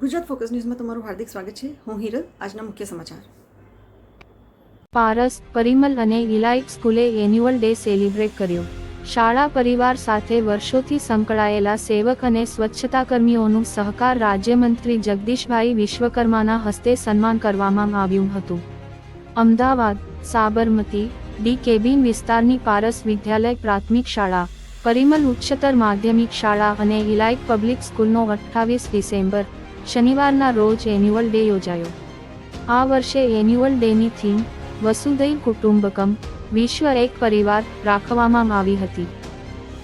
Gujarat focus ન્યૂઝમાં તમારું હાર્દિક સ્વાગત છે. હું હિરલ, આજના મુખ્ય સમાચાર. પારસ, પરિમલ અને ઇલાઇટ સ્કૂલે એન્યુઅલ ડે સેલિબ્રેટ કર્યો. શાળા પરિવાર સાથે વર્ષોથી સંકળાયેલા સેવક અને સ્વચ્છતાકર્મીઓનું સહકાર રાજ્યમંત્રી જગદીશભાઈ વિશ્વકર્માના હસ્તે સન્માન કરવામાં આવ્યું હતું. અમદાવાદ, સાબરમતી, ડી કેબિન વિસ્તારની પારસ વિદ્યાલય પ્રાથમિક શાળા, પરિમલ ઉચ્ચતર માધ્યમિક શાળા અને ઇલાઇટ પબ્લિક સ્કૂલનો અઠ્ઠાવીસ ડિસેમ્બર શનિવારના રોજ એન્યુઅલ ડે યોજાયો. આ વર્ષે એન્યુઅલ ડેની થીમ વસુધૈવ કુટુંબકમ વિશ્વ એક પરિવાર રાખવામાં આવી હતી.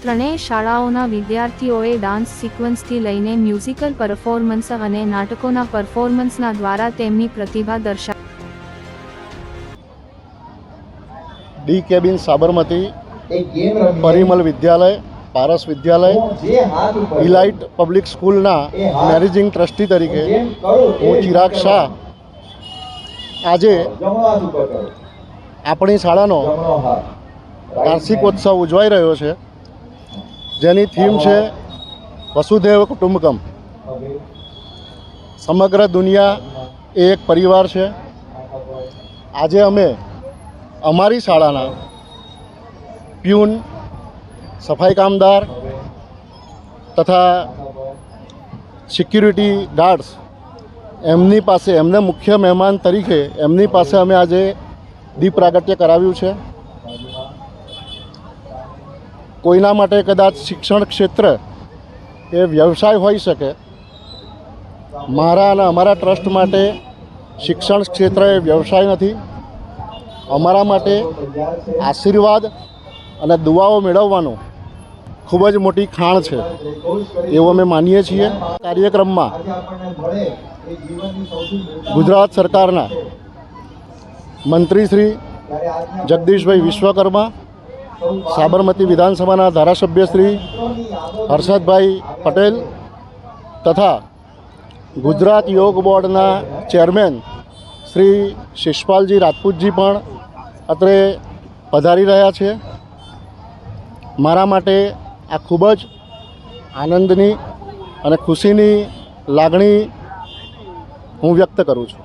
ત્રણેય શાળાઓના વિદ્યાર્થીઓએ ડાન્સ સિક્વન્સથી લઈને મ્યુઝિકલ પરફોર્મન્સ અને નાટકોના પરફોર્મન્સના દ્વારા તેમની પ્રતિભા દર્શા D cabin Sabarmati Parimal Vidyalaya Paras Vidyalaya elite public સ્કૂલના મેનેજિંગ ટ્રસ્ટી તરીકે હું ચિરાગ શાહ આજે આપણી શાળાનો વાર્ષિકોત્સવ ઉજવાઈ રહ્યો છે. જેની થીમ છે વસુધૈવ કુટુંબકમ. સમગ્ર દુનિયા એ એક પરિવાર છે. આજે અમે અમારી શાળાના પ્યુન સફાઈ કામદાર તથા સિક્યુરિટી ગાર્ડ્સ, એમની પાસે, એમને મુખ્ય મહેમાન તરીકે એમની પાસે અમે આજે દીપ પ્રાગટ્ય કરાવ્યું છે. કોઈના માટે કદાચ શિક્ષણ ક્ષેત્ર એ વ્યવસાય હોઈ શકે, મારા અને અમારા ટ્રસ્ટ માટે શિક્ષણ ક્ષેત્ર એ વ્યવસાય નથી. અમારા માટે આશીર્વાદ અને દુઆઓ મેળવવાનું ખૂબ જ મોટી ખાણ છે, એવું અમે માનીએ છીએ. કાર્યક્રમમાં ગુજરાત સરકારના મંત્રી શ્રી જગદીશભાઈ વિશ્વકર્મા, સાબરમતી વિધાનસભાના ધારાસભ્ય શ્રી હર્ષદભાઈ પટેલ તથા ગુજરાત યોગ બોર્ડના ચેરમેન શ્રી શિષપાલજી રાજપૂતજી પણ અત્રે પધારી રહ્યા છે. મારા માટે આ ખૂબ જ આનંદની અને ખુશીની લાગણી હું વ્યક્ત કરું છું.